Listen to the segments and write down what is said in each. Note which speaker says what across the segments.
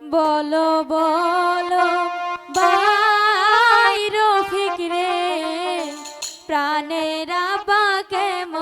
Speaker 1: বলো বলো বাই রফিক রে প্রাণেরা বা কেমন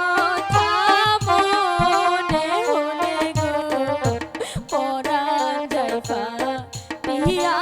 Speaker 1: Yeah.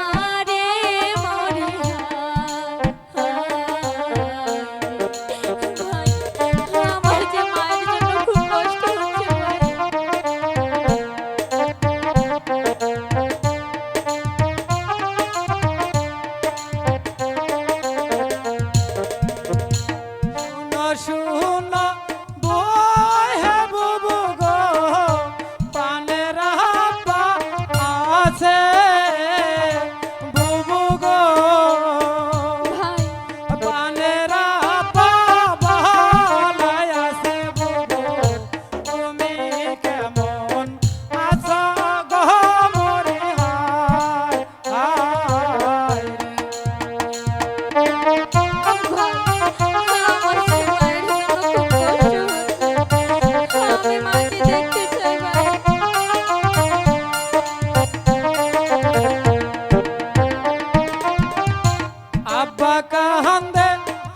Speaker 2: আব্বা কাহান্দে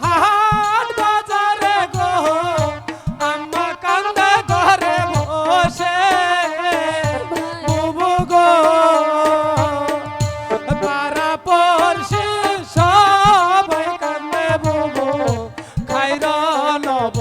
Speaker 2: হাট বাজারে গো। আম্মা কান্দে ঘরে বসে।
Speaker 1: বুবু
Speaker 2: গো পারা পড়ছে সবাই কান্দে বুবু। খাইর নব।